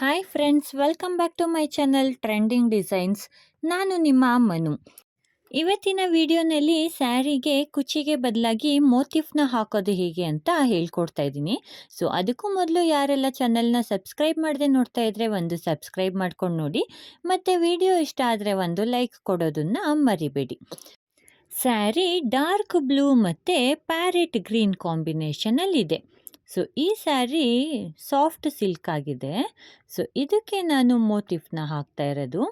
Hi friends welcome back to my channel trending designs ನಾನು ನಿಮ್ಮ ಮನು. ಇವತ್ತಿನ ವಿಡಿಯೋನಲ್ಲಿ ಸ್ಯಾರಿಗೆ ಕುಚ್ಚಿಗೆ ಬದಲಾಗಿ ಮೋತಿಫ್ನ ಹಾಕೋದು ಹೇಗೆ ಅಂತ ಹೇಳ್ಕೊಡ್ತಾ ಇದ್ದೀನಿ. ಸೊ ಅದಕ್ಕೂ ಮೊದಲು ಯಾರೆಲ್ಲ ಚಾನಲ್ನ ಸಬ್ಸ್ಕ್ರೈಬ್ ಮಾಡದೆ ನೋಡ್ತಾ ಇದ್ರೆ ಒಂದು ಸಬ್ಸ್ಕ್ರೈಬ್ ಮಾಡ್ಕೊಂಡು ನೋಡಿ. ಮತ್ತು ವಿಡಿಯೋ ಇಷ್ಟ ಆದರೆ ಒಂದು ಲೈಕ್ ಕೊಡೋದನ್ನು ಮರಿಬೇಡಿ. ಸ್ಯಾರಿ ಡಾರ್ಕ್ ಬ್ಲೂ ಮತ್ತು ಪ್ಯಾರೆಟ್ ಗ್ರೀನ್ ಕಾಂಬಿನೇಷನಲ್ಲಿದೆ ಸೊ ಈ ಸ್ಯಾರಿ ಸಾಫ್ಟ್ ಸಿಲ್ಕ್ ಆಗಿದೆ. ಸೊ ಇದಕ್ಕೆ ನಾನು ಮೋತಿಫ್ನ ಹಾಕ್ತಾ ಇರೋದು.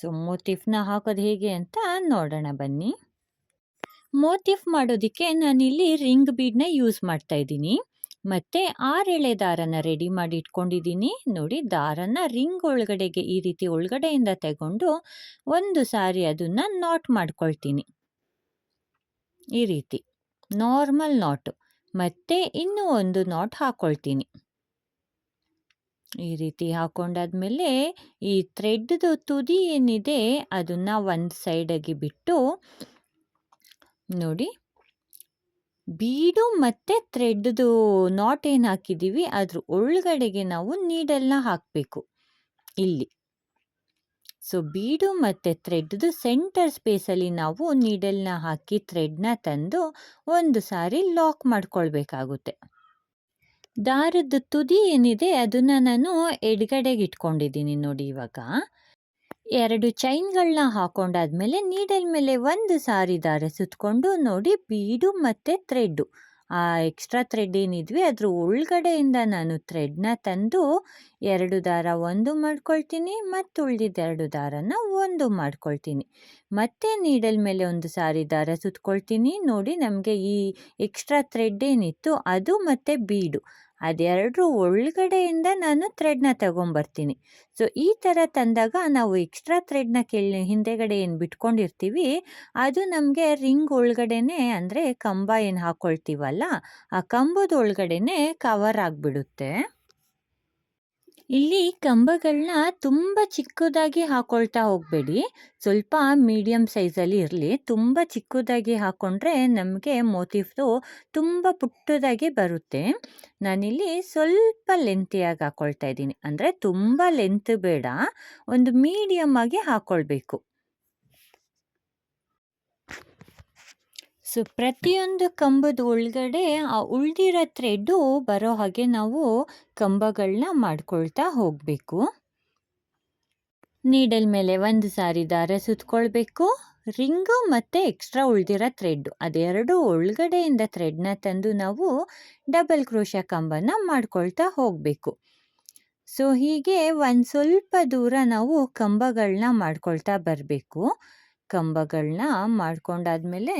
ಸೊ ಮೋಟಿಫ್ನ ಹಾಕೋದು ಹೇಗೆ ಅಂತ ನೋಡೋಣ ಬನ್ನಿ. ಮೋಟಿಫ್ ಮಾಡೋದಕ್ಕೆ ನಾನಿಲ್ಲಿ ರಿಂಗ್ ಬೀಡ್ನ ಯೂಸ್ ಮಾಡ್ತಾ ಇದ್ದೀನಿ. ಮತ್ತು ಆರೆಳೆ ದಾರನ ರೆಡಿ ಮಾಡಿ ಇಟ್ಕೊಂಡಿದ್ದೀನಿ. ನೋಡಿ, ದಾರನ ರಿಂಗ್ ಒಳಗಡೆಗೆ ಈ ರೀತಿ ಒಳಗಡೆಯಿಂದ ತಗೊಂಡು ಒಂದು ಸಾರಿ ಅದನ್ನು ನಾಟ್ ಮಾಡ್ಕೊಳ್ತೀನಿ. ಈ ರೀತಿ. ನಾರ್ಮಲ್ ನಾಟು ಮತ್ತು ಇನ್ನೂ ಒಂದು ನಾಟ್ ಹಾಕ್ಕೊಳ್ತೀನಿ ಈ ರೀತಿ ಹಾಕೊಂಡಾದ್ಮೇಲೆ ಈ ಥ್ರೆಡ್ದು ತುದಿ ಏನಿದೆ ಅದನ್ನು ಒಂದು ಸೈಡಾಗಿ ಬಿಟ್ಟು ನೋಡಿ, ಬೀಡು ಮತ್ತು ಥ್ರೆಡ್ದು ನಾಟ್ ಏನು ಹಾಕಿದ್ದೀವಿ ಅದ್ರ ಒಳಗಡೆಗೆ ನಾವು ನೀಡಲ್ನ ಹಾಕಬೇಕು. ಇಲ್ಲಿ. ಸೊ ಬೀಡು ಮತ್ತು ಥ್ರೆಡ್ದು ಸೆಂಟರ್ ಸ್ಪೇಸಲ್ಲಿ ನಾವು ನೀಡಲ್ನ ಹಾಕಿ ಥ್ರೆಡ್ನ ತಂದು ಒಂದು ಸಾರಿ ಲಾಕ್ ಮಾಡ್ಕೊಳ್ಬೇಕಾಗುತ್ತೆ. ದಾರದ ತುದಿ ಏನಿದೆ ಅದನ್ನು ನಾನು ಎಡ್ಗಡೆಗೆ ಇಟ್ಕೊಂಡಿದ್ದೀನಿ ನೋಡಿ ಇವಾಗ. ಎರಡು ಚೈನ್ಗಳನ್ನ ಹಾಕೊಂಡಾದ್ಮೇಲೆ ನೀಡಲ್ ಮೇಲೆ ಒಂದು ಸಾರಿ ದಾರ ಸುತ್ತಕೊಂಡು ನೋಡಿ ಬೀಡು ಮತ್ತು ಥ್ರೆಡ್ಡು ಆ ಎಕ್ಸ್ಟ್ರಾ ಥ್ರೆಡ್ ಏನಿದ್ವಿ, ಅದ್ರ ಒಳಗಡೆಯಿಂದ ನಾನು ಥ್ರೆಡ್ನ ತಂದು ಎರಡು ದಾರ ಒಂದು ಮಾಡ್ಕೊಳ್ತೀನಿ ಮತ್ತು ಉಳಿದಿದ್ದ ಎರಡು ದಾರನ ಒಂದು ಮಾಡ್ಕೊಳ್ತೀನಿ. ಮತ್ತೆ ನೀಡಲ್ ಮೇಲೆ ಒಂದು ಸಾರಿ ದಾರ ಸುತ್ಕೊಳ್ತೀನಿ. ನೋಡಿ ನಮಗೆ ಈ ಎಕ್ಸ್ಟ್ರಾ ಥ್ರೆಡ್ ಏನಿತ್ತು, ಅದು ಮತ್ತು ಬೀಡು. ಅದೆರಡರ ಒಳಗಡೆಯಿಂದ ನಾನು ಥ್ರೆಡ್ನ ತಗೊಂಬರ್ತೀನಿ. ಸೊ ಈ ಥರ ತಂದಾಗ ನಾವು ಎಕ್ಸ್ಟ್ರಾ ಥ್ರೆಡ್ನ ಕೆಳ, ಹಿಂದೆಗಡೆ ಏನು ಬಿಟ್ಕೊಂಡಿರ್ತೀವಿ, ಅದು ನಮಗೆ ರಿಂಗ್ ಒಳಗಡೆನೆ ಅಂದರೆ ಕಂಬ ಏನು ಹಾಕ್ಕೊಳ್ತೀವಲ್ಲ ಆ ಕಂಬದ ಒಳಗಡೆನೆ ಕವರ್ ಆಗಿಬಿಡುತ್ತೆ. ಇಲ್ಲಿ ಕಂಬಗಳನ್ನ ತುಂಬ ಚಿಕ್ಕದಾಗಿ ಹಾಕೊಳ್ತಾ ಹೋಗಬೇಡಿ. ಸ್ವಲ್ಪ ಮೀಡಿಯಮ್ ಸೈಜಲ್ಲಿ ಇರಲಿ. ತುಂಬ ಚಿಕ್ಕದಾಗಿ ಹಾಕ್ಕೊಂಡ್ರೆ ನಮಗೆ ಮೋತಿಫ್ದು ತುಂಬ ಪುಟ್ಟದಾಗಿ ಬರುತ್ತೆ. ನಾನಿಲ್ಲಿ ಸ್ವಲ್ಪ ಲೆಂತಿಯಾಗಿ ಹಾಕ್ಕೊಳ್ತಾ ಇದ್ದೀನಿ. ಅಂದರೆ ತುಂಬ ಲೆಂತ್ ಬೇಡ. ಒಂದು ಮೀಡಿಯಮ್ ಆಗಿ ಹಾಕ್ಕೊಳ್ಬೇಕು ಸೊ ಪ್ರತಿಯೊಂದು ಕಂಬದ ಒಳಗಡೆ ಆ ಉಳಿದಿರೋ ಥ್ರೆಡ್ಡು ಬರೋ ಹಾಗೆ ನಾವು ಕಂಬಗಳನ್ನ ಮಾಡ್ಕೊಳ್ತಾ ಹೋಗಬೇಕು. ನೀಡಲ್ ಮೇಲೆ ಒಂದು ಸಾರಿ ದಾರ ಸುತ್ಕೊಳ್ಬೇಕು. ರಿಂಗು ಮತ್ತು ಎಕ್ಸ್ಟ್ರಾ ಉಳ್ದಿರೋ ಥ್ರೆಡ್ಡು ಅದೆರಡು ಒಳಗಡೆಯಿಂದ ಥ್ರೆಡ್ನ ತಂದು ನಾವು ಡಬಲ್ ಕ್ರೋಶ ಕಂಬನ ಮಾಡ್ಕೊಳ್ತಾ ಹೋಗಬೇಕು. ಸೊ ಹೀಗೆ ಒಂದು ಸ್ವಲ್ಪ ದೂರ ನಾವು ಕಂಬಗಳನ್ನ ಮಾಡ್ಕೊಳ್ತಾ ಬರಬೇಕು. ಕಂಬಗಳನ್ನ ಮಾಡ್ಕೊಂಡಾದ್ಮೇಲೆ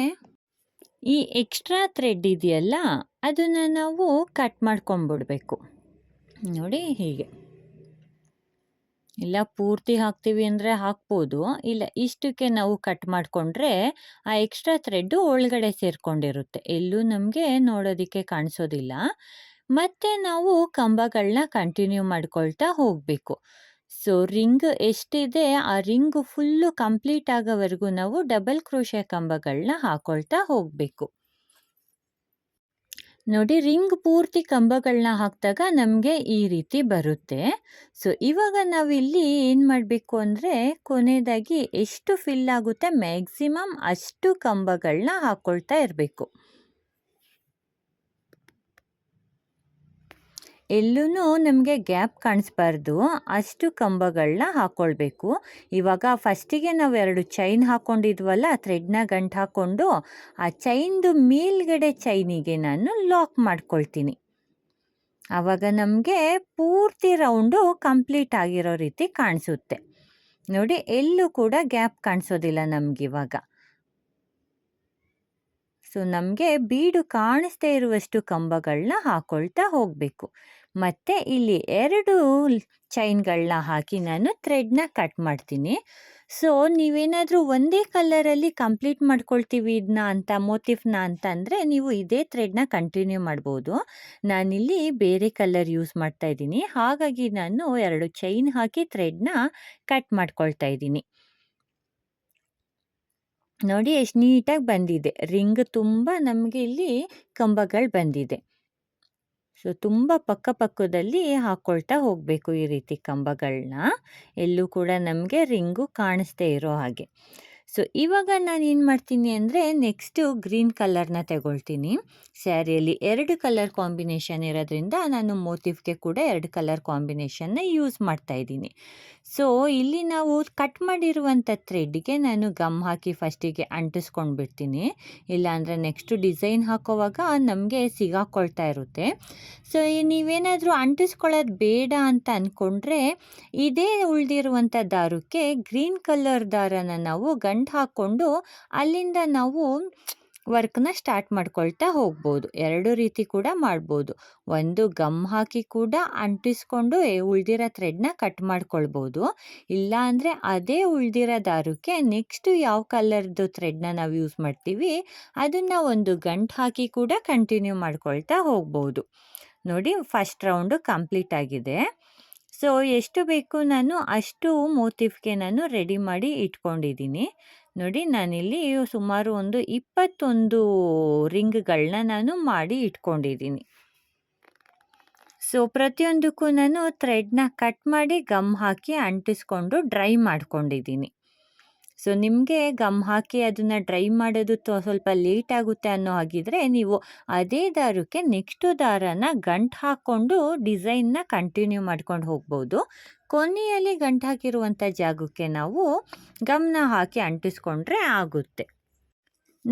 ಈ ಎಕ್ಸ್ಟ್ರಾ ಥ್ರೆಡ್ ಇದೆಯಲ್ಲ, ಅದನ್ನು ನಾವು ಕಟ್ ಮಾಡ್ಕೊಂಬಿಡ್ಬೇಕು. ನೋಡಿ ಹೀಗೆ. ಇಲ್ಲ ಪೂರ್ತಿ ಹಾಕ್ತೀವಿ ಅಂದರೆ ಹಾಕ್ಬೋದು, ಇಲ್ಲ ಇಷ್ಟಕ್ಕೆ ನಾವು ಕಟ್ ಮಾಡಿಕೊಂಡ್ರೆ ಆ ಎಕ್ಸ್ಟ್ರಾ ಥ್ರೆಡ್ಡು ಒಳಗಡೆ ಸೇರಿಕೊಂಡಿರುತ್ತೆ. ಎಲ್ಲೂ ನಮಗೆ ನೋಡೋದಕ್ಕೆ ಕಾಣಿಸೋದಿಲ್ಲ. ಮತ್ತು ನಾವು ಕಂಬಗಳನ್ನ ಕಂಟಿನ್ಯೂ ಮಾಡ್ಕೊಳ್ತಾ ಹೋಗಬೇಕು. ಸೊ, ರಿಂಗ್ ಎಷ್ಟಿದೆ, ಆ ರಿಂಗ್ ಫುಲ್ಲು ಕಂಪ್ಲೀಟ್ ಆಗೋವರೆಗೂ ನಾವು ಡಬಲ್ ಕ್ರೋಶ ಕಂಬಗಳನ್ನ ಹಾಕೊಳ್ತಾ ಹೋಗಬೇಕು. ನೋಡಿ, ರಿಂಗ್ ಪೂರ್ತಿ ಕಂಬಗಳನ್ನ ಹಾಕಿದಾಗ ನಮಗೆ ಈ ರೀತಿ ಬರುತ್ತೆ. ಸೊ, ಇವಾಗ ನಾವಿಲ್ಲಿ ಏನು ಮಾಡಬೇಕು ಅಂದರೆ ಕೊನೆಯದಾಗಿ ಎಷ್ಟು ಫಿಲ್ ಆಗುತ್ತೆ ಮ್ಯಾಕ್ಸಿಮಮ್ ಅಷ್ಟು ಕಂಬಗಳನ್ನ ಹಾಕ್ಕೊಳ್ತಾ ಇರಬೇಕು. ಎಲ್ಲೂ ನಮಗೆ ಗ್ಯಾಪ್ ಕಾಣಿಸ್ಬಾರ್ದು. ಅಷ್ಟು ಕಂಬಗಳನ್ನ ಹಾಕ್ಕೊಳ್ಬೇಕು ಇವಾಗ ಫಸ್ಟಿಗೆ ನಾವು ಎರಡು ಚೈನ್ ಹಾಕ್ಕೊಂಡಿದ್ವಲ್ಲ ಥ್ರೆಡ್ನ ಗಂಟು ಹಾಕ್ಕೊಂಡು ಆ ಚೈನ್ದು ಮೇಲ್ಗಡೆ ಚೈನಿಗೆ ನಾನು ಲಾಕ್ ಮಾಡ್ಕೊಳ್ತೀನಿ. ಆವಾಗ ನಮಗೆ ಪೂರ್ತಿ ರೌಂಡು ಕಂಪ್ಲೀಟ್ ಆಗಿರೋ ರೀತಿ ಕಾಣಿಸುತ್ತೆ. ನೋಡಿ, ಎಲ್ಲೂ ಕೂಡ ಗ್ಯಾಪ್ ಕಾಣಿಸೋದಿಲ್ಲ ನಮಗಿವಾಗ ಸೊ, ನಮಗೆ ಬೀಡು ಕಾಣಿಸ್ದೇ ಇರುವಷ್ಟು ಕಂಬಗಳನ್ನ ಹಾಕ್ಕೊಳ್ತಾ ಹೋಗಬೇಕು. ಮತ್ತು ಇಲ್ಲಿ ಎರಡು ಚೈನ್ಗಳನ್ನ ಹಾಕಿ ನಾನು ಥ್ರೆಡ್ನ ಕಟ್ ಮಾಡ್ತೀನಿ. ಸೊ, ನೀವೇನಾದರೂ ಒಂದೇ ಕಲ್ಲರಲ್ಲಿ ಕಂಪ್ಲೀಟ್ ಮಾಡ್ಕೊಳ್ತೀವಿ ಇದನ್ನ ಅಂತ ಮೋಟಿಫ್ನ ಅಂತಂದರೆ ನೀವು ಇದೇ ಥ್ರೆಡ್ನ ಕಂಟಿನ್ಯೂ ಮಾಡ್ಬೋದು. ನಾನಿಲ್ಲಿ ಬೇರೆ ಕಲರ್ ಯೂಸ್ ಮಾಡ್ತಾ ಇದ್ದೀನಿ. ಹಾಗಾಗಿ ನಾನು ಎರಡು ಚೈನ್ ಹಾಕಿ ಥ್ರೆಡ್ನ ಕಟ್ ಮಾಡ್ಕೊಳ್ತಾ ಇದ್ದೀನಿ. ನೋಡಿ, ಎಷ್ಟು ನೀಟಾಗಿ ಬಂದಿದೆ. ರಿಂಗ್ ತುಂಬ ನಮಗೆ ಇಲ್ಲಿ ಕಂಬಗಳು ಬಂದಿದೆ. ಸೊ, ತುಂಬ ಪಕ್ಕ ಪಕ್ಕದಲ್ಲಿ ಹಾಕ್ಕೊಳ್ತಾ ಹೋಗಬೇಕು ಈ ರೀತಿ ಕಂಬಗಳನ್ನ ಎಲ್ಲೂ ಕೂಡ ನಮಗೆ ರಿಂಗು ಕಾಣಿಸ್ದೇ ಇರೋ ಹಾಗೆ. ಸೊ ಇವಾಗ ನಾನು ಏನು ಮಾಡ್ತೀನಿ ಅಂದರೆ ನೆಕ್ಸ್ಟು ಗ್ರೀನ್ ಕಲರ್ನ ತಗೊಳ್ತೀನಿ. ಸ್ಯಾರಿಯಲ್ಲಿ ಎರಡು ಕಲರ್ ಕಾಂಬಿನೇಷನ್ ಇರೋದ್ರಿಂದ ನಾನು ಮೋತಿಫ್ಗೆ ಕೂಡ ಎರಡು ಕಲರ್ ಕಾಂಬಿನೇಷನ್ನ ಯೂಸ್ ಮಾಡ್ತಾ ಇದ್ದೀನಿ. ಸೊ ಇಲ್ಲಿ ನಾವು ಕಟ್ ಮಾಡಿರುವಂಥ ಥ್ರೆಡ್ಗೆ ನಾನು ಗಮ್ ಹಾಕಿ ಫಸ್ಟಿಗೆ ಅಂಟಿಸ್ಕೊಂಡು ಬಿಡ್ತೀನಿ. ಇಲ್ಲಾಂದರೆ ನೆಕ್ಸ್ಟು ಡಿಸೈನ್ ಹಾಕೋವಾಗ ನಮಗೆ ಸಿಗಾಕೊಳ್ತಾ ಇರುತ್ತೆ. ಸೊ ನೀವೇನಾದರೂ ಅಂಟಿಸ್ಕೊಳ್ಳೋದು ಬೇಡ ಅಂತ ಅಂದ್ಕೊಂಡ್ರೆ ಇದೇ ಉಳಿದಿರುವಂಥ ದಾರಕ್ಕೆ ಗ್ರೀನ್ ಕಲರ್ ದಾರನ ನಾವು ಗಂಟು ಹಾಕ್ಕೊಂಡು ಅಲ್ಲಿಂದ ನಾವು ವರ್ಕ್ನ ಸ್ಟಾರ್ಟ್ ಮಾಡ್ಕೊಳ್ತಾ ಹೋಗ್ಬೋದು. ಎರಡು ರೀತಿ ಕೂಡ ಮಾಡ್ಬೋದು. ಒಂದು ಗಮ್ ಹಾಕಿ ಕೂಡ ಅಂಟಿಸ್ಕೊಂಡು ಉಳ್ದಿರೋ ಥ್ರೆಡ್ನ ಕಟ್ ಮಾಡ್ಕೊಳ್ಬೋದು. ಇಲ್ಲ ಅಂದರೆ ಅದೇ ಉಳ್ದಿರೋ ದಾರಕ್ಕೆ ನೆಕ್ಸ್ಟು ಯಾವ ಕಲರ್ದು ಥ್ರೆಡ್ನ ನಾವು ಯೂಸ್ ಮಾಡ್ತೀವಿ, ಅದನ್ನು ಒಂದು ಗಂಟು ಹಾಕಿ ಕೂಡ ಕಂಟಿನ್ಯೂ ಮಾಡ್ಕೊಳ್ತಾ ಹೋಗ್ಬೋದು. ನೋಡಿ, ಫಸ್ಟ್ ರೌಂಡು ಕಂಪ್ಲೀಟ್ ಆಗಿದೆ. ಸೊ, ಎಷ್ಟು ಬೇಕು ನಾನು ಅಷ್ಟು ಮೋತಿಫ್ಗೆ ನಾನು ರೆಡಿ ಮಾಡಿ ಇಟ್ಕೊಂಡಿದ್ದೀನಿ. ನೋಡಿ, ನಾನಿಲ್ಲಿ ಸುಮಾರು ಒಂದು ಇಪ್ಪತ್ತೊಂದು ರಿಂಗ್ಗಳನ್ನ ನಾನು ಮಾಡಿ ಇಟ್ಕೊಂಡಿದ್ದೀನಿ. ಸೊ, ಪ್ರತಿಯೊಂದಕ್ಕೂ ನಾನು ಥ್ರೆಡ್ನ ಕಟ್ ಮಾಡಿ ಗಮ್ ಹಾಕಿ ಅಂಟಿಸ್ಕೊಂಡು ಡ್ರೈ ಮಾಡ್ಕೊಂಡಿದ್ದೀನಿ. ಸೊ, ನಿಮಗೆ ಗಮ್ ಹಾಕಿ ಅದನ್ನು ಡ್ರೈ ಮಾಡೋದು ಸ್ವಲ್ಪ ಲೇಟ್ ಆಗುತ್ತೆ ಅನ್ನೋ ಹಾಗಿದ್ರೆ ನೀವು ಅದೇ ದಾರಕ್ಕೆ ನೆಕ್ಸ್ಟು ದಾರನ ಗಂಟು ಹಾಕ್ಕೊಂಡು ಡಿಸೈನ್ನ ಕಂಟಿನ್ಯೂ ಮಾಡ್ಕೊಂಡು ಹೋಗ್ಬೋದು. ಕೊನೆಯಲ್ಲಿ ಗಂಟು ಹಾಕಿರುವಂಥ ಜಾಗಕ್ಕೆ ನಾವು ಗಮ್ನ ಹಾಕಿ ಅಂಟಿಸ್ಕೊಂಡ್ರೆ ಆಗುತ್ತೆ.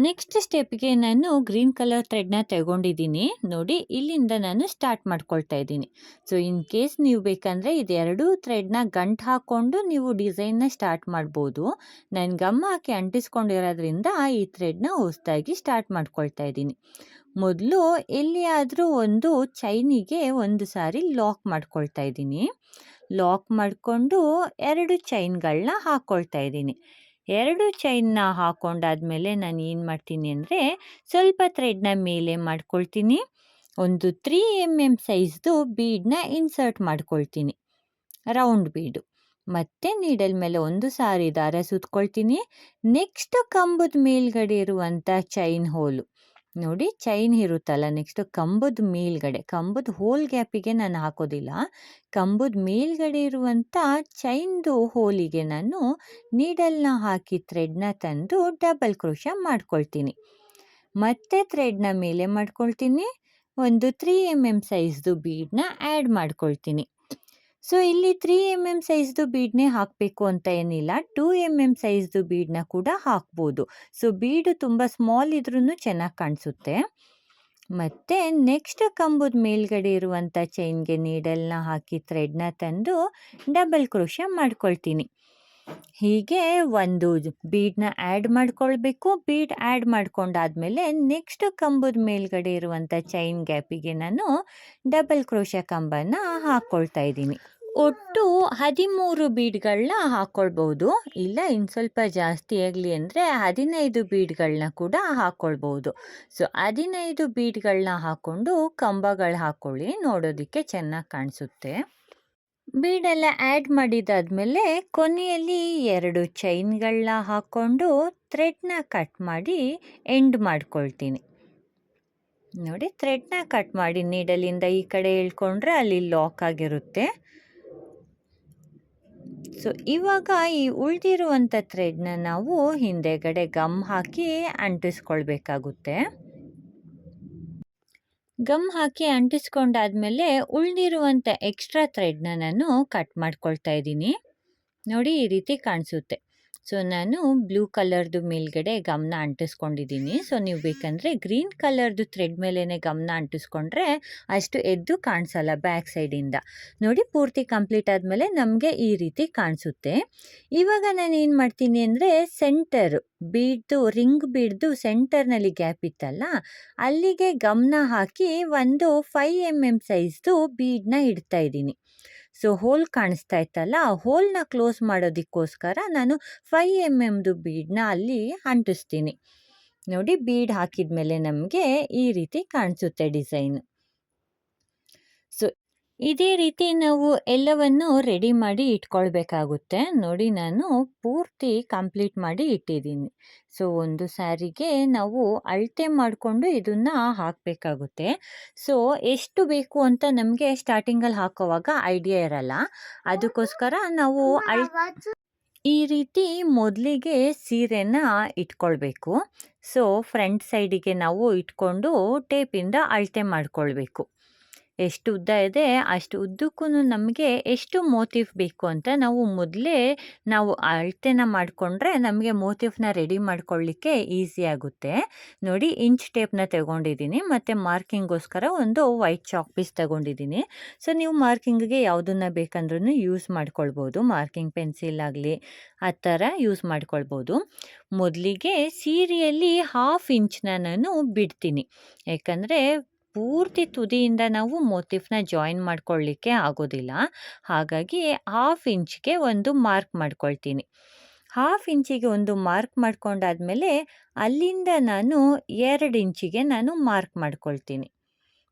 ನೆಕ್ಸ್ಟ್ ಸ್ಟೆಪ್ಗೆ ನಾನು ಗ್ರೀನ್ ಕಲರ್ ಥ್ರೆಡ್ನ ತಗೊಂಡಿದ್ದೀನಿ. ನೋಡಿ, ಇಲ್ಲಿಂದ ನಾನು ಸ್ಟಾರ್ಟ್ ಮಾಡ್ಕೊಳ್ತಾ ಇದ್ದೀನಿ. ಸೊ ಇನ್ ಕೇಸ್ ನೀವು ಬೇಕಂದರೆ ಇದೆರಡೂ ಥ್ರೆಡ್ನ ಗಂಟು ಹಾಕ್ಕೊಂಡು ನೀವು ಡಿಸೈನ್ನ ಸ್ಟಾರ್ಟ್ ಮಾಡ್ಬೋದು. ನಾನು ಗಮ್ಮ ಹಾಕಿ ಅಂಟಿಸ್ಕೊಂಡಿರೋದ್ರಿಂದ ಈ ಥ್ರೆಡ್ನ ಹೊಸದಾಗಿ ಸ್ಟಾರ್ಟ್ ಮಾಡ್ಕೊಳ್ತಾ ಇದ್ದೀನಿ. ಮೊದಲು ಎಲ್ಲಿಯಾದರೂ ಒಂದು ಚೈನಿಗೆ ಒಂದು ಸಾರಿ ಲಾಕ್ ಮಾಡ್ಕೊಳ್ತಾ ಇದ್ದೀನಿ. ಲಾಕ್ ಮಾಡಿಕೊಂಡು ಎರಡು ಚೈನ್ಗಳನ್ನ ಹಾಕ್ಕೊಳ್ತಾ ಇದ್ದೀನಿ. ಎರಡು ಚೈನ್ನ ಹಾಕ್ಕೊಂಡಾದ್ಮೇಲೆ ನಾನು ಏನು ಮಾಡ್ತೀನಿ ಅಂದರೆ, ಸ್ವಲ್ಪ ಥ್ರೆಡ್ನ ಮೇಲೆ ಮಾಡ್ಕೊಳ್ತೀನಿ. ಒಂದು ತ್ರೀ ಎಂ ಎಂ ಸೈಜ್ದು ಬೀಡನ್ನ ಇನ್ಸರ್ಟ್ ಮಾಡ್ಕೊಳ್ತೀನಿ. Round bead. ಮತ್ತು ನೀಡಲ್ ಮೇಲೆ ಒಂದು ಸಾರಿ ದಾರ ಸುತ್ಕೊಳ್ತೀನಿ. ನೆಕ್ಸ್ಟ್ ಕಂಬದ ಮೇಲ್ಗಡೆ ಇರುವಂಥ ಚೈನ್ ಹೋಲು. ನೋಡಿ ಚೈನ್ ಇರುತ್ತಲ್ಲ ನೆಕ್ಸ್ಟ್ ಕಂಬದ ಮೇಲ್ಗಡೆ, ಕಂಬದ ಹೋಲ್ ಗ್ಯಾಪಿಗೆ ನಾನು ಹಾಕೋದಿಲ್ಲ. ಕಂಬದ ಮೇಲ್ಗಡೆ ಇರುವಂಥ ಚೈನ್ದು ಹೋಲಿಗೆ ನಾನು ನೀಡಲ್ನ ಹಾಕಿ ಥ್ರೆಡ್ನ ತಂದು ಡಬಲ್ ಕ್ರೋಶ ಮಾಡ್ಕೊಳ್ತೀನಿ. ಮತ್ತೆ ಥ್ರೆಡ್ನ ಮೇಲೆ ಮಾಡ್ಕೊಳ್ತೀನಿ. ಒಂದು ತ್ರೀ ಎಂ ಎಂ ಸೈಜ್ದು ಬೀಡನ್ನ ಆ್ಯಡ್ ಮಾಡ್ಕೊಳ್ತೀನಿ. ಸೊ, ಇಲ್ಲಿ ತ್ರೀ ಎಂ ಎಂ ಸೈಜ್ದು ಬೀಡ್ನೇ ಹಾಕಬೇಕು ಅಂತ ಏನಿಲ್ಲ. ಟೂ ಎಂ ಎಂ ಸೈಜ್ದು ಬೀಡನ್ನ ಕೂಡ ಹಾಕ್ಬೋದು. ಸೊ ಬೀಡು ತುಂಬ ಸ್ಮಾಲ್ ಇದ್ರೂ ಚೆನ್ನಾಗಿ ಕಾಣಿಸುತ್ತೆ. ಮತ್ತು ನೆಕ್ಸ್ಟ್ ಕಂಬದ ಮೇಲ್ಗಡೆ ಇರುವಂಥ ಚೈನ್ಗೆ ನೀಡಲ್ನ ಹಾಕಿ ಥ್ರೆಡ್ನ ತಂದು ಡಬಲ್ ಕ್ರೋಶ ಮಾಡ್ಕೊಳ್ತೀನಿ. ಹೀಗೆ ಒಂದು ಬೀಡನ್ನ ಆ್ಯಡ್ ಮಾಡ್ಕೊಳ್ಬೇಕು. ಬೀಡ್ ಆ್ಯಡ್ ಮಾಡ್ಕೊಂಡಾದ್ಮೇಲೆ ನೆಕ್ಸ್ಟ್ ಕಂಬದ ಮೇಲ್ಗಡೆ ಇರುವಂಥ ಚೈನ್ ಗ್ಯಾಪಿಗೆ ನಾನು ಡಬಲ್ ಕ್ರೋಶ ಕಂಬನ ಹಾಕ್ಕೊಳ್ತಾ ಇದ್ದೀನಿ. ಒಟ್ಟು ಹದಿಮೂರು ಬೀಡ್ಗಳನ್ನ ಹಾಕ್ಕೊಳ್ಬೋದು ಇಲ್ಲ, ಇನ್ನು ಸ್ವಲ್ಪ ಜಾಸ್ತಿ ಆಗಲಿ ಅಂದರೆ ಹದಿನೈದು ಬೀಡ್ಗಳನ್ನ ಕೂಡ ಹಾಕ್ಕೊಳ್ಬೋದು ಸೊ, ಹದಿನೈದು ಬೀಡ್ಗಳನ್ನ ಹಾಕ್ಕೊಂಡು ಕಂಬಗಳು ಹಾಕ್ಕೊಳ್ಳಿ ನೋಡೋದಕ್ಕೆ ಚೆನ್ನಾಗಿ ಕಾಣಿಸುತ್ತೆ. ಬೀಡೆಲ್ಲ ಆ್ಯಡ್ ಮಾಡಿದಾದ್ಮೇಲೆ ಕೊನೆಯಲ್ಲಿ ಎರಡು ಚೈನ್ಗಳನ್ನ ಹಾಕ್ಕೊಂಡು ಥ್ರೆಡ್ನ ಕಟ್ ಮಾಡಿ ಎಂಡ್ ಮಾಡ್ಕೊಳ್ತೀನಿ. ನೋಡಿ, ಥ್ರೆಡ್ನ ಕಟ್ ಮಾಡಿ ನೀಡಲಿಂದ ಈ ಕಡೆ ಹೇಳ್ಕೊಂಡ್ರೆ ಅಲ್ಲಿ ಲಾಕ್ ಆಗಿರುತ್ತೆ. ಸೊ ಇವಾಗ ಈ ಉಳಿದಿರುವಂಥ ಥ್ರೆಡ್ನ ನಾವು ಹಿಂದೆಗಡೆ ಗಮ್ ಹಾಕಿ ಅಂಟಿಸ್ಕೊಳ್ಬೇಕಾಗುತ್ತೆ. ಗಮ್ ಹಾಕಿ ಅಂಟಿಸ್ಕೊಂಡಾದ್ಮೇಲೆ ಉಳಿದಿರುವಂಥ ಎಕ್ಸ್ಟ್ರಾ ಥ್ರೆಡ್ನ ನಾನು ಕಟ್ ಮಾಡ್ಕೊಳ್ತಾ ಇದ್ದೀನಿ. ನೋಡಿ ಈ ರೀತಿ ಕಾಣಿಸುತ್ತೆ. ಸೊ, ನಾನು ಬ್ಲೂ ಕಲರ್ದು ಮೇಲ್ಗಡೆ ಗಮನ ಅಂಟಿಸ್ಕೊಂಡಿದ್ದೀನಿ. ಸೊ, ನೀವು ಬೇಕಂದರೆ ಗ್ರೀನ್ ಕಲರ್ದು ಥ್ರೆಡ್ ಮೇಲೇ ಗಮನ ಅಂಟಿಸ್ಕೊಂಡ್ರೆ ಅಷ್ಟು ಎದ್ದು ಕಾಣಿಸಲ್ಲ ಬ್ಯಾಕ್ ಸೈಡಿಂದ. ನೋಡಿ, ಪೂರ್ತಿ ಕಂಪ್ಲೀಟ್ ಆದಮೇಲೆ ನಮಗೆ ಈ ರೀತಿ ಕಾಣಿಸುತ್ತೆ. ಇವಾಗ ನಾನು ಏನು ಮಾಡ್ತೀನಿ ಅಂದರೆ ಸೆಂಟರ್ ಬೀಡ್ದು, ರಿಂಗ್ ಬೀಡ್ದು ಸೆಂಟರ್ನಲ್ಲಿ ಗ್ಯಾಪ್ ಇತ್ತಲ್ಲ, ಅಲ್ಲಿಗೆ ಗಮನ ಹಾಕಿ ಒಂದು ಫೈ ಎಂ ಎಂ ಸೈಜ್ದು ಬೀಡನ್ನ ಇಡ್ತಾ ಇದ್ದೀನಿ. ಸೊ ಹೋಲ್ ಕಾಣಿಸ್ತಾ ಇತ್ತಲ್ಲ, ಆ ಹೋಲ್ನ ಕ್ಲೋಸ್ ಮಾಡೋದಕ್ಕೋಸ್ಕರ ನಾನು ಫೈ ಎಂ ಎಮ್ದು ಬೀಡನ್ನ ಅಲ್ಲಿ ಅಂಟಿಸ್ತೀನಿ. ನೋಡಿ ಬೀಡ್ ಹಾಕಿದ ಮೇಲೆ ನಮಗೆ ಈ ರೀತಿ ಕಾಣಿಸುತ್ತೆ ಡಿಸೈನ್. ಸೊ ಇದೇ ರೀತಿ ನಾವು ಎಲ್ಲವನ್ನು ರೆಡಿ ಮಾಡಿ ಇಟ್ಕೊಳ್ಬೇಕಾಗುತ್ತೆ. ನೋಡಿ ನಾನು ಪೂರ್ತಿ ಕಂಪ್ಲೀಟ್ ಮಾಡಿ ಇಟ್ಟಿದ್ದೀನಿ. ಸೊ, ಒಂದು ಸಾರಿಗೆ ನಾವು ಅಳತೆ ಮಾಡಿಕೊಂಡು ಇದನ್ನು ಹಾಕಬೇಕಾಗುತ್ತೆ. ಸೊ, ಎಷ್ಟು ಬೇಕು ಅಂತ ನಮಗೆ ಸ್ಟಾರ್ಟಿಂಗಲ್ಲಿ ಹಾಕೋವಾಗ ಐಡಿಯಾ ಇರಲ್ಲ. ಅದಕ್ಕೋಸ್ಕರ ನಾವು ಅಳ್ ಈ ರೀತಿ ಮೊದಲಿಗೆ ಸೀರೆನ ಇಟ್ಕೊಳ್ಬೇಕು. ಸೊ, ಫ್ರಂಟ್ ಸೈಡಿಗೆ ನಾವು ಇಟ್ಕೊಂಡು ಟೇಪಿಂದ ಅಳತೆ ಮಾಡ್ಕೊಳ್ಬೇಕು. ಎಷ್ಟು ಉದ್ದ ಇದೆ, ಅಷ್ಟು ಉದ್ದಕ್ಕೂ ನಮಗೆ ಎಷ್ಟು ಮೋತಿಫ್ ಬೇಕು ಅಂತ ನಾವು ಮೊದಲೇ ನಾವು ಅಳತೆನ ಮಾಡಿಕೊಂಡ್ರೆ ನಮಗೆ ಮೋತಿಫ್ನ ರೆಡಿ ಮಾಡ್ಕೊಳ್ಳಿಕ್ಕೆ ಈಸಿ ಆಗುತ್ತೆ. ನೋಡಿ, ಇಂಚ್ ಟೇಪ್ನ ತಗೊಂಡಿದ್ದೀನಿ, ಮತ್ತು ಮಾರ್ಕಿಂಗೋಸ್ಕರ ಒಂದು ವೈಟ್ ಚಾಕ್ ಪೀಸ್ ತಗೊಂಡಿದ್ದೀನಿ. ಸೊ, ನೀವು ಮಾರ್ಕಿಂಗ್ಗೆ ಯಾವುದನ್ನು ಬೇಕಂದ್ರೂ ಯೂಸ್ ಮಾಡ್ಕೊಳ್ಬೋದು. ಮಾರ್ಕಿಂಗ್ ಪೆನ್ಸಿಲ್ ಆಗಲಿ, ಆ ಥರ ಯೂಸ್ ಮಾಡ್ಕೊಳ್ಬೋದು. ಮೊದಲಿಗೆ ಸೀರೆಯಲ್ಲಿ ಹಾಫ್ ಇಂಚ್ನ ನಾನು ಬಿಡ್ತೀನಿ. ಯಾಕಂದರೆ ಪೂರ್ತಿ ತುದಿಯಿಂದ ನಾವು ಮೋತಿಫ್ನ ಜಾಯಿನ್ ಮಾಡ್ಕೊಳ್ಳಿಕ್ಕೆ ಆಗೋದಿಲ್ಲ. ಹಾಗಾಗಿ ಹಾಫ್ ಇಂಚ್ಗೆ ಒಂದು ಮಾರ್ಕ್ ಮಾಡ್ಕೊಳ್ತೀನಿ. ಹಾಫ್ ಇಂಚಿಗೆ ಒಂದು ಮಾರ್ಕ್ ಮಾಡ್ಕೊಂಡಾದ್ಮೇಲೆ ಅಲ್ಲಿಂದ ನಾನು ಎರಡು ಇಂಚಿಗೆ ನಾನು ಮಾರ್ಕ್ ಮಾಡ್ಕೊಳ್ತೀನಿ.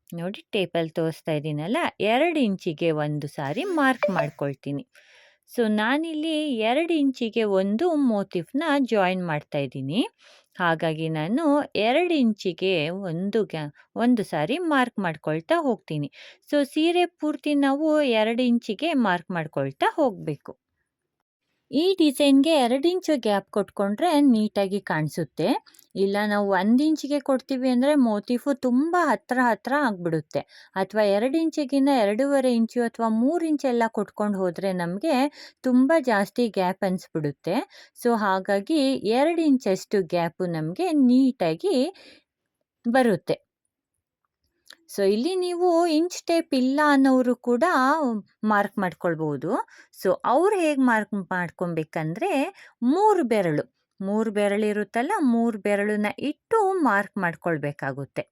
ನೋಡಿ ಟೇಪಲ್ಲಿ ತೋರಿಸ್ತಾ ಇದ್ದೀನಲ್ಲ ಎರಡು ಇಂಚಿಗೆ ಒಂದು ಸಾರಿ ಮಾರ್ಕ್ ಮಾಡ್ಕೊಳ್ತೀನಿ. ಸೊ, ನಾನಿಲ್ಲಿ ಎರಡು ಇಂಚಿಗೆ ಒಂದು ಮೋತಿಫ್ನ ಜಾಯಿನ್ ಮಾಡ್ತಾ ಇದ್ದೀನಿ. ಹಾಗಾಗಿ ನಾನು ಎರಡು ಇಂಚಿಗೆ ಒಂದು ಗ್ಯಾ, ಒಂದು ಸಾರಿ ಮಾರ್ಕ್ ಮಾಡ್ಕೊಳ್ತಾ ಹೋಗ್ತೀನಿ. ಸೊ, ಸೀರೆ ಪೂರ್ತಿ ನಾವು ಎರಡು ಇಂಚಿಗೆ ಮಾರ್ಕ್ ಮಾಡ್ಕೊಳ್ತಾ ಹೋಗಬೇಕು. ಈ ಡಿಸೈನ್ಗೆ ಎರಡು ಇಂಚು ಗ್ಯಾಪ್ ಕೊಟ್ಕೊಂಡ್ರೆ ನೀಟಾಗಿ ಕಾಣಿಸುತ್ತೆ. ಇಲ್ಲ, ನಾವು ಒಂದು ಇಂಚಿಗೆ ಕೊಡ್ತೀವಿ ಅಂದರೆ ಮೋತಿಫು ತುಂಬ ಹತ್ತಿರ ಹತ್ತಿರ ಆಗಿಬಿಡುತ್ತೆ. ಅಥವಾ ಎರಡು ಇಂಚಿಗಿಂತ ಎರಡೂವರೆ ಇಂಚು ಅಥವಾ ಮೂರು ಇಂಚೆಲ್ಲ ಕೊಟ್ಕೊಂಡು ಹೋದರೆ ನಮಗೆ ತುಂಬ ಜಾಸ್ತಿ ಗ್ಯಾಪ್ ಅನಿಸ್ಬಿಡುತ್ತೆ. ಸೊ, ಹಾಗಾಗಿ ಎರಡು ಇಂಚಷ್ಟು ಗ್ಯಾಪು ನಮಗೆ ನೀಟಾಗಿ ಬರುತ್ತೆ. ಸೊ, ಇಲ್ಲಿ ನೀವು ಇಂಚ್ ಟೇಪ್ ಇಲ್ಲ ಅನ್ನೋರು ಕೂಡ ಮಾರ್ಕ್ ಮಾಡ್ಕೊಳ್ಬೋದು. ಸೊ, ಅವ್ರು ಹೇಗೆ ಮಾರ್ಕ್ ಮಾಡ್ಕೊಬೇಕಂದ್ರೆ ಮೂರು ಬೆರಳು. ಮೂರು ಬೆರಳಿರುತ್ತಲ್ಲ, ಮೂರು ಬೆರಳನ್ನ ಇಟ್ಟು ಮಾರ್ಕ್ ಮಾಡ್ಕೊಳ್ಬೇಕಾಗುತ್ತೆ.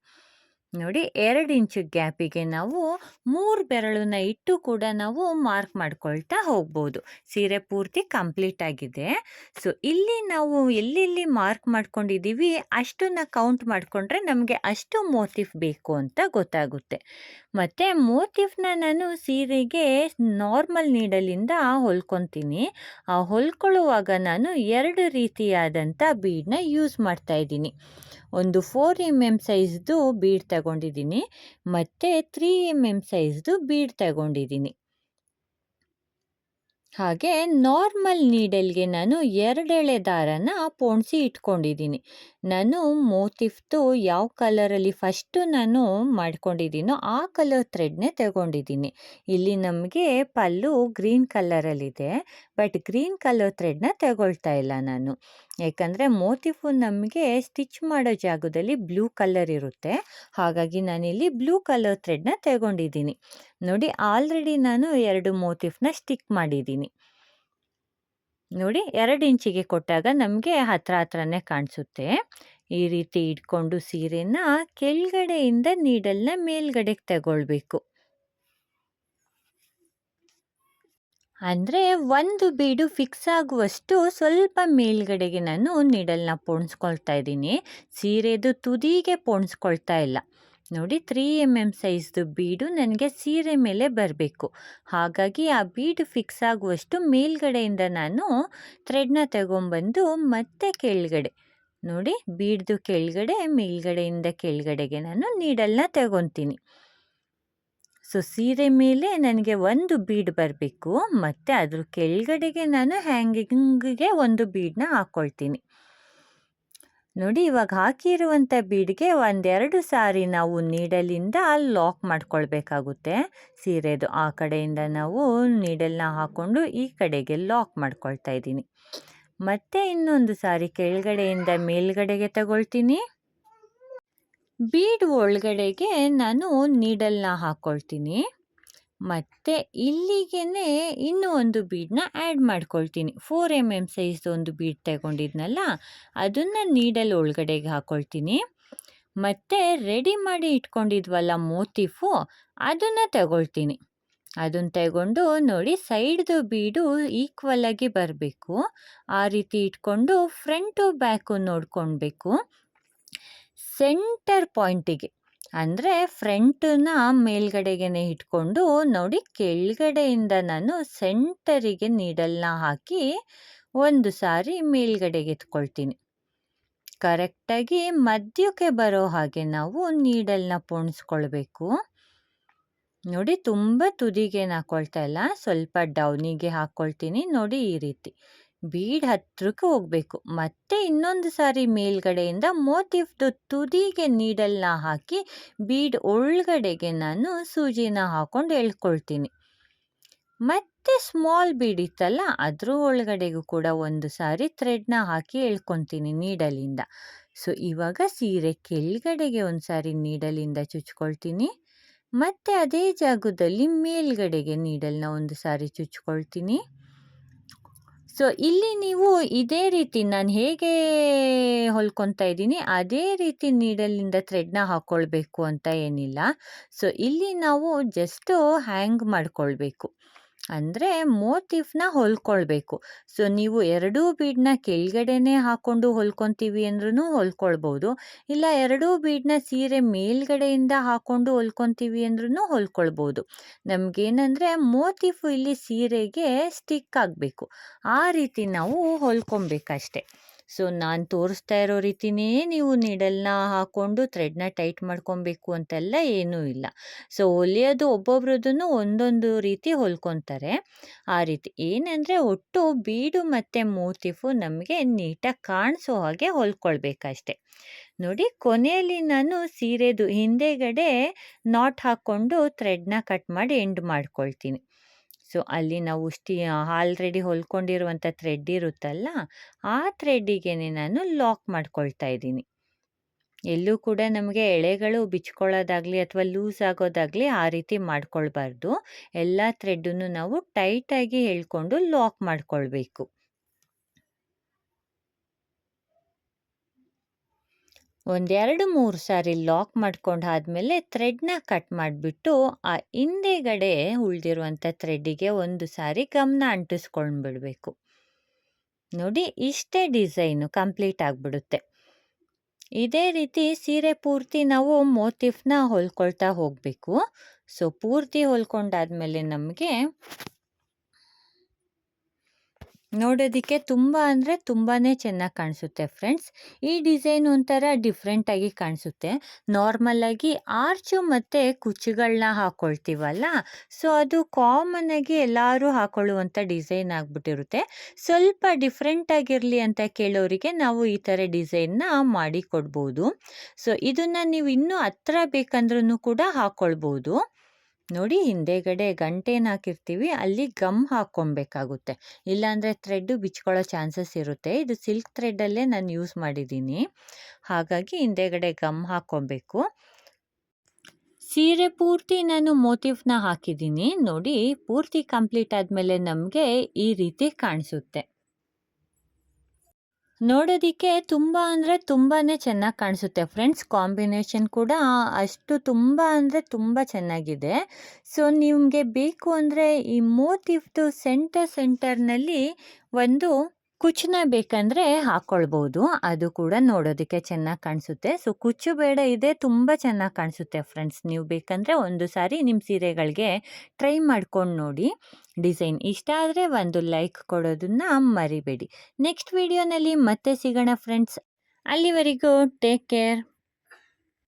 ನೋಡಿ ಎರಡು ಇಂಚು ಗ್ಯಾಪಿಗೆ ನಾವು ಮೂರು ಬೆರಳನ್ನ ಇಟ್ಟು ಕೂಡ ನಾವು ಮಾರ್ಕ್ ಮಾಡ್ಕೊಳ್ತಾ ಹೋಗ್ಬೋದು. ಸೀರೆ ಪೂರ್ತಿ ಕಂಪ್ಲೀಟ್ ಆಗಿದೆ. ಸೊ, ಇಲ್ಲಿ ನಾವು ಎಲ್ಲೆಲ್ಲಿ ಮಾರ್ಕ್ ಮಾಡ್ಕೊಂಡಿದ್ದೀವಿ ಅಷ್ಟನ್ನು ಕೌಂಟ್ ಮಾಡಿಕೊಂಡ್ರೆ ನಮಗೆ ಅಷ್ಟು ಮೋತಿಫ್ ಬೇಕು ಅಂತ ಗೊತ್ತಾಗುತ್ತೆ. ಮತ್ತು ಮೋತಿಫ್ನ ನಾನು ಸೀರೆಗೆ ನಾರ್ಮಲ್ ನೀಡಲಿಂದ ಹೊಲ್ಕೊತೀನಿ. ಆ ಹೊಲ್ಕೊಳ್ಳುವಾಗ ನಾನು ಎರಡು ರೀತಿಯಾದಂಥ ಬೀಡನ್ನ ಯೂಸ್ ಮಾಡ್ತಾ ಇದ್ದೀನಿ. ಒಂದು ಫೋರ್ ಎಂ ಎಂ ಸೈಜ್ದು ಬೀಡ್ ತಗೊಂಡಿದ್ದೀನಿ ಮತ್ತು ತ್ರೀ ಎಂ ಎಂ ಸೈಜ್ದು ಬೀಡ್ ತಗೊಂಡಿದ್ದೀನಿ. ಹಾಗೆ ನಾರ್ಮಲ್ ನೀಡಲ್ಗೆ ನಾನು ಎರಡೆಳೆ ದಾರನ ಪೋಣಿಸಿ ಇಟ್ಕೊಂಡಿದ್ದೀನಿ. ನಾನು ಮೋತಿಫ್ದು ಯಾವ ಕಲರಲ್ಲಿ ಫಸ್ಟು ನಾನು ಮಾಡ್ಕೊಂಡಿದ್ದೀನೋ ಆ ಕಲರ್ ಥ್ರೆಡ್ನೇ ತಗೊಂಡಿದ್ದೀನಿ. ಇಲ್ಲಿ ನಮಗೆ ಪಲ್ಲು ಗ್ರೀನ್ ಕಲರಲ್ಲಿದೆ, ಬಟ್ ಗ್ರೀನ್ ಕಲರ್ ಥ್ರೆಡ್ನ ತಗೊಳ್ತಾ ಇಲ್ಲ ನಾನು. ಯಾಕಂದರೆ ಮೋತಿಫು ನಮಗೆ ಸ್ಟಿಚ್ ಮಾಡೋ ಜಾಗದಲ್ಲಿ ಬ್ಲೂ ಕಲರ್ ಇರುತ್ತೆ. ಹಾಗಾಗಿ ನಾನಿಲ್ಲಿ ಬ್ಲೂ ಕಲರ್ ಥ್ರೆಡ್ನ ತಗೊಂಡಿದ್ದೀನಿ. ನೋಡಿ, ಆಲ್ರೆಡಿ ನಾನು ಎರಡು ಮೋತಿಫ್ನ ಸ್ಟಿಕ್ ಮಾಡಿದ್ದೀನಿ. ನೋಡಿ ಎರಡು ಇಂಚಿಗೆ ಕೊಟ್ಟಾಗ ನಮಗೆ ಹತ್ರ ಹತ್ರನೇ ಕಾಣಿಸುತ್ತೆ. ಈ ರೀತಿ ಇಟ್ಕೊಂಡು ಸೀರೆನ ಕೆಳಗಡೆಯಿಂದ ನೀಡಲ್ನ ಮೇಲ್ಗಡೆಗೆ ತಗೊಳ್ಬೇಕು. ಅಂದರೆ ಒಂದು ಬೀಡು ಫಿಕ್ಸ್ ಆಗುವಷ್ಟು ಸ್ವಲ್ಪ ಮೇಲ್ಗಡೆಗೆ ನಾನು ನೀಡಲ್ನ ಪೋಣಿಸ್ಕೊಳ್ತಾ ಇದ್ದೀನಿ. ಸೀರೆದು ತುದಿಗೆ ಪೋಣಿಸ್ಕೊಳ್ತಾ ಇಲ್ಲ. ನೋಡಿ ತ್ರೀ ಎಂ ಎಂ ಸೈಜ್ದು ಬೀಡು ನನಗೆ ಸೀರೆ ಮೇಲೆ ಬರಬೇಕು. ಹಾಗಾಗಿ ಆ ಬೀಡು ಫಿಕ್ಸ್ ಆಗುವಷ್ಟು ಮೇಲ್ಗಡೆಯಿಂದ ನಾನು ಥ್ರೆಡ್ನ ತಗೊಂಬಂದು ಮತ್ತೆ ಕೆಳಗಡೆ, ನೋಡಿ ಬೀಡ್ದು ಕೆಳಗಡೆ, ಮೇಲ್ಗಡೆಯಿಂದ ಕೆಳಗಡೆಗೆ ನಾನು ನೀಡಲ್ನ ತಗೊತೀನಿ. ಸೊ ಸೀರೆ ಮೇಲೆ ನನಗೆ ಒಂದು ಬೀಡ್ ಬರಬೇಕು, ಮತ್ತು ಅದ್ರ ಕೆಳಗಡೆಗೆ ನಾನು ಹ್ಯಾಂಗಿಂಗ್ಗೆ ಒಂದು ಬೀಡನ್ನ ಹಾಕ್ಕೊಳ್ತೀನಿ ನೋಡಿ, ಇವಾಗ ಹಾಕಿರುವಂಥ ಬೀಡ್ಗೆ ಒಂದೆರಡು ಸಾರಿ ನಾವು ನೀಡಲಿಂದ ಲಾಕ್ ಮಾಡ್ಕೊಳ್ಬೇಕಾಗುತ್ತೆ. ಸೀರೆದು ಆ ಕಡೆಯಿಂದ ನಾವು ನೀಡಲ್ನ ಹಾಕ್ಕೊಂಡು ಈ ಕಡೆಗೆ ಲಾಕ್ ಮಾಡ್ಕೊಳ್ತಾ ಇದ್ದೀನಿ. ಮತ್ತೆ ಇನ್ನೊಂದು ಸಾರಿ ಕೆಳಗಡೆಯಿಂದ ಮೇಲ್ಗಡೆಗೆ ತಗೊಳ್ತೀನಿ. ಬೀಡ್ ಒಳಗಡೆಗೆ ನಾನು ನೀಡಲ್ನ ಹಾಕ್ಕೊಳ್ತೀನಿ ಮತ್ತು ಇಲ್ಲಿಗೆ ಇನ್ನೂ ಒಂದು ಬೀಡನ್ನ ಆ್ಯಡ್ ಮಾಡ್ಕೊಳ್ತೀನಿ. ಫೋರ್ ಎಂ ಎಂ ಸೈಜ್ದು ಒಂದು ಬೀಡ್ ತಗೊಂಡಿದ್ನಲ್ಲ, ಅದನ್ನು ನೀಡಲ್ ಒಳಗಡೆಗೆ ಹಾಕ್ಕೊಳ್ತೀನಿ ಮತ್ತು ರೆಡಿ ಮಾಡಿ ಇಟ್ಕೊಂಡಿದ್ವಲ್ಲ ಮೋತಿಫು, ಅದನ್ನು ತಗೊಳ್ತೀನಿ. ಅದನ್ನು ತಗೊಂಡು ನೋಡಿ ಸೈಡ್ದು ಬೀಡು ಈಕ್ವಲಾಗಿ ಬರಬೇಕು. ಆ ರೀತಿ ಇಟ್ಕೊಂಡು ಫ್ರಂಟು ಬ್ಯಾಕು ನೋಡ್ಕೊಳ್ಬೇಕು. ಸೆಂಟರ್ ಪಾಯಿಂಟಿಗೆ ಅಂದರೆ ಫ್ರಂಟನ್ನ ಮೇಲ್ಗಡೆಗೆ ಇಟ್ಕೊಂಡು ನೋಡಿ ಕೆಳಗಡೆಯಿಂದ ನಾನು ಸೆಂಟರಿಗೆ ನೀಡಲ್ನ ಹಾಕಿ ಒಂದು ಸಾರಿ ಮೇಲ್ಗಡೆಗೆ ಎತ್ಕೊಳ್ತೀನಿ. ಕರೆಕ್ಟಾಗಿ ಮಧ್ಯಕ್ಕೆ ಬರೋ ಹಾಗೆ ನಾವು ನೀಡಲ್ನ ಪೋಣಿಸ್ಕೊಳ್ಬೇಕು. ನೋಡಿ ತುಂಬ ತುದಿಗೆ ಹಾಕೊಳ್ತಾ ಇಲ್ಲ, ಸ್ವಲ್ಪ ಡೌನಿಗೆ ಹಾಕ್ಕೊಳ್ತೀನಿ ನೋಡಿ ಈ ರೀತಿ. ಬೀಡ್ ಹತ್ರಕ್ಕೆ ಹೋಗಬೇಕು. ಮತ್ತೆ ಇನ್ನೊಂದು ಸಾರಿ ಮೇಲ್ಗಡೆಯಿಂದ ಮೋತಿಫ್ದು ತುದಿಗೆ ನೀಡಲ್ನ ಹಾಕಿ ಬೀಡ್ ಒಳಗಡೆಗೆ ನಾನು ಸೂಜಿನ ಹಾಕ್ಕೊಂಡು ಎಳ್ಕೊಳ್ತೀನಿ. ಮತ್ತೆ ಸ್ಮಾಲ್ ಬೀಡ್ ಇತ್ತಲ್ಲ, ಅದ್ರ ಒಳಗಡೆಗೂ ಕೂಡ ಒಂದು ಸಾರಿ ಥ್ರೆಡ್ನ ಹಾಕಿ ಎಳ್ಕೊತೀನಿ ನೀಡಲಿಂದ. ಸೊ, ಇವಾಗ ಸೀರೆ ಕೆಳಗಡೆಗೆ ಒಂದು ಸಾರಿ ನೀಡಲಿಂದ ಚುಚ್ಕೊಳ್ತೀನಿ. ಮತ್ತೆ ಅದೇ ಜಾಗದಲ್ಲಿ ಮೇಲ್ಗಡೆಗೆ ನೀಡಲ್ನ ಒಂದು ಸಾರಿ ಚುಚ್ಕೊಳ್ತೀನಿ. ಸೊ ಇಲ್ಲಿ ನೀವು ಇದೇ ರೀತಿ ನಾನು ಹೇಗೆ ಹೊಲ್ಕೊತಾ ಇದ್ದೀನಿ, ಅದೇ ರೀತಿ ನೀಡಲ್ಲಿಂದ ಥ್ರೆಡ್ನ ಹಾಕ್ಕೊಳ್ಬೇಕು ಅಂತ ಏನಿಲ್ಲ. ಸೊ ಇಲ್ಲಿ ನಾವು ಜಸ್ಟು ಹ್ಯಾಂಗ್ ಮಾಡ್ಕೊಳ್ಬೇಕು. ಅಂದರೆ ಮೋತಿಫ್ನ ಹೊಲ್ಕೊಳ್ಬೇಕು. ಸೊ, ನೀವು ಎರಡೂ ಬೀಡ್ನ ಕೆಳಗಡೆನೇ ಹಾಕ್ಕೊಂಡು ಹೊಲ್ಕೊತೀವಿ ಅಂದ್ರೂ ಹೊಲ್ಕೊಳ್ಬೋದು. ಇಲ್ಲ ಎರಡೂ ಬೀಡ್ನ ಸೀರೆ ಮೇಲ್ಗಡೆಯಿಂದ ಹಾಕ್ಕೊಂಡು ಹೊಲ್ಕೊತೀವಿ ಅಂದ್ರೂ ಹೊಲ್ಕೊಳ್ಬೋದು. ನಮಗೇನಂದರೆ ಮೋತಿಫ್ ಇಲ್ಲಿ ಸೀರೆಗೆ ಸ್ಟಿಕ್ ಆಗಬೇಕು. ಆ ರೀತಿ ನಾವು ಹೊಲ್ಕೊಬೇಕಷ್ಟೆ. ಸೊ, ನಾನು ತೋರಿಸ್ತಾ ಇರೋ ರೀತಿನೇ ನೀವು ನೀಡಲ್ನ ಹಾಕ್ಕೊಂಡು ಥ್ರೆಡ್ನ ಟೈಟ್ ಮಾಡ್ಕೊಬೇಕು ಅಂತೆಲ್ಲ ಏನೂ ಇಲ್ಲ. ಸೊ ಹೊಲಿಯೋದು ಒಬ್ಬೊಬ್ರದ್ದು ಒಂದೊಂದು ರೀತಿ ಹೊಲ್ಕೊತಾರೆ. ಆ ರೀತಿ ಏನಂದರೆ ಒಟ್ಟು ಬೀಡು ಮತ್ತು ಮೋತಿಫು ನಮಗೆ ನೀಟಾಗಿ ಕಾಣಿಸೋ ಹಾಗೆ ಹೊಲ್ಕೊಳ್ಬೇಕಷ್ಟೆ. ನೋಡಿ, ಕೊನೆಯಲ್ಲಿ ನಾನು ಸೀರೆದು ಹಿಂದೆಗಡೆ ನಾಟ್ ಹಾಕ್ಕೊಂಡು ಥ್ರೆಡ್ನ ಕಟ್ ಮಾಡಿ ಎಂಡ್ ಮಾಡ್ಕೊಳ್ತೀನಿ. ಸೊ, ಅಲ್ಲಿ ನಾವು ಸ್ಟಿ ಆಲ್ರೆಡಿ ಹೊಲ್ಕೊಂಡಿರುವಂಥ ಥ್ರೆಡ್ ಇರುತ್ತಲ್ಲ, ಆ ಥ್ರೆಡ್ಡಿಗೆ ನಾನು ಲಾಕ್ ಮಾಡ್ಕೊಳ್ತಾ ಇದ್ದೀನಿ. ಎಲ್ಲೂ ಕೂಡ ನಮಗೆ ಎಳೆಗಳು ಬಿಚ್ಕೊಳ್ಳೋದಾಗಲಿ ಅಥವಾ ಲೂಸ್ ಆಗೋದಾಗಲಿ ಆ ರೀತಿ ಮಾಡ್ಕೊಳ್ಬಾರ್ದು. ಎಲ್ಲ ಥ್ರೆಡ್ಡನ್ನು ನಾವು ಟೈಟಾಗಿ ಹೇಳ್ಕೊಂಡು ಲಾಕ್ ಮಾಡ್ಕೊಳ್ಬೇಕು. ಒಂದೆರಡು ಮೂರು ಸಾರಿ ಲಾಕ್ ಮಾಡ್ಕೊಂಡು ಆದಮೇಲೆ ಥ್ರೆಡ್ನ ಕಟ್ ಮಾಡಿಬಿಟ್ಟು ಆ ಹಿಂದೆಗಡೆ ಉಳಿದಿರುವಂಥ ಥ್ರೆಡ್ಡಿಗೆ ಒಂದು ಸಾರಿ ಗಮನ ಅಂಟಿಸ್ಕೊಂಡ್ಬಿಡ್ಬೇಕು. ನೋಡಿ, ಇಷ್ಟೇ ಡಿಸೈನು ಕಂಪ್ಲೀಟ್ ಆಗಿಬಿಡುತ್ತೆ. ಇದೇ ರೀತಿ ಸೀರೆ ಪೂರ್ತಿ ನಾವು ಮೋತಿಫ್ನ ಹೊಲ್ಕೊಳ್ತಾ ಹೋಗಬೇಕು. ಸೊ, ಪೂರ್ತಿ ಹೊಲ್ಕೊಂಡಾದ್ಮೇಲೆ ನಮಗೆ ನೋಡೋದಕ್ಕೆ ತುಂಬ ಅಂದರೆ ತುಂಬಾ ಚೆನ್ನಾಗಿ ಕಾಣಿಸುತ್ತೆ ಫ್ರೆಂಡ್ಸ್. ಈ ಡಿಸೈನ್ ಒಂಥರ ಡಿಫ್ರೆಂಟಾಗಿ ಕಾಣಿಸುತ್ತೆ. ನಾರ್ಮಲಾಗಿ ಆರ್ಚು ಮತ್ತು ಕುಚ್ಚುಗಳನ್ನ ಹಾಕ್ಕೊಳ್ತೀವಲ್ಲ ಸೊ, ಅದು ಕಾಮನ್ ಆಗಿ ಎಲ್ಲರೂ ಹಾಕೊಳ್ಳುವಂಥ ಡಿಸೈನ್ ಆಗಿಬಿಟ್ಟಿರುತ್ತೆ. ಸ್ವಲ್ಪ ಡಿಫ್ರೆಂಟಾಗಿರಲಿ ಅಂತ ಕೇಳೋರಿಗೆ ನಾವು ಈ ಥರ ಡಿಸೈನ್ನ ಮಾಡಿ ಕೊಡ್ಬೋದು ಸೊ, ಇದನ್ನು ನೀವು ಇನ್ನೂ ಹತ್ರ ಬೇಕಂದ್ರೂ ಕೂಡ ಹಾಕ್ಕೊಳ್ಬೋದು ನೋಡಿ ಹಿಂದೆಗಡೆ ಗಂಟೇನ ಹಾಕಿರ್ತೀವಿ, ಅಲ್ಲಿ ಗಮ್ ಹಾಕ್ಕೊಬೇಕಾಗುತ್ತೆ. ಇಲ್ಲಾಂದರೆ ಥ್ರೆಡ್ಡು ಬಿಚ್ಕೊಳ್ಳೋ ಚಾನ್ಸಸ್ ಇರುತ್ತೆ. ಇದು ಸಿಲ್ಕ್ ಥ್ರೆಡ್ಡಲ್ಲೇ ನಾನು ಯೂಸ್ ಮಾಡಿದ್ದೀನಿ. ಹಾಗಾಗಿ ಹಿಂದೆಗಡೆ ಗಮ್ ಹಾಕ್ಕೊಬೇಕು. ಸೀರೆ ಪೂರ್ತಿ ನಾನು ಮೋತಿಫ್ನ ಹಾಕಿದ್ದೀನಿ. ನೋಡಿ ಪೂರ್ತಿ ಕಂಪ್ಲೀಟ್ ಆದಮೇಲೆ ನಮಗೆ ಈ ರೀತಿ ಕಾಣಿಸುತ್ತೆ. ನೋಡೋದಕ್ಕೆ ತುಂಬ ಅಂದರೆ ತುಂಬಾ ಚೆನ್ನಾಗಿ ಕಾಣಿಸುತ್ತೆ. ಫ್ರೆಂಡ್ಸ್, ಕಾಂಬಿನೇಷನ್ ಕೂಡ ಅಷ್ಟು ತುಂಬ ಅಂದರೆ ತುಂಬ ಚೆನ್ನಾಗಿದೆ. ಸೊ, ನಿಮಗೆ ಬೇಕು ಅಂದರೆ ಈ ಮೋತಿಫ್ದು ಸೆಂಟರ್ ಸೆಂಟರ್ನಲ್ಲಿ ಒಂದು ಕುಚ್ಚನ್ನ ಬೇಕಂದರೆ ಹಾಕ್ಕೊಳ್ಬೋದು ಅದು ಕೂಡ ನೋಡೋದಕ್ಕೆ ಚೆನ್ನಾಗಿ ಕಾಣಿಸುತ್ತೆ. ಸೊ, ಕುಚ್ಚು ಬೇಡ ಇದೆ, ತುಂಬ ಚೆನ್ನಾಗಿ ಕಾಣಿಸುತ್ತೆ ಫ್ರೆಂಡ್ಸ್. ನೀವು ಬೇಕಂದರೆ ಒಂದು ಸಾರಿ ನಿಮ್ಮ ಸೀರೆಗಳಿಗೆ ಟ್ರೈ ಮಾಡ್ಕೊಂಡು ನೋಡಿ. ಡಿಸೈನ್ ಇಷ್ಟ ಆದರೆ ಒಂದು ಲೈಕ್ ಕೊಡೋದನ್ನ ಮರಿಬೇಡಿ. ನೆಕ್ಸ್ಟ್ ವಿಡಿಯೋನಲ್ಲಿ ಮತ್ತೆ ಸಿಗೋಣ ಫ್ರೆಂಡ್ಸ್. ಅಲ್ಲಿವರೆಗೂ ಟೇಕ್ ಕೇರ್.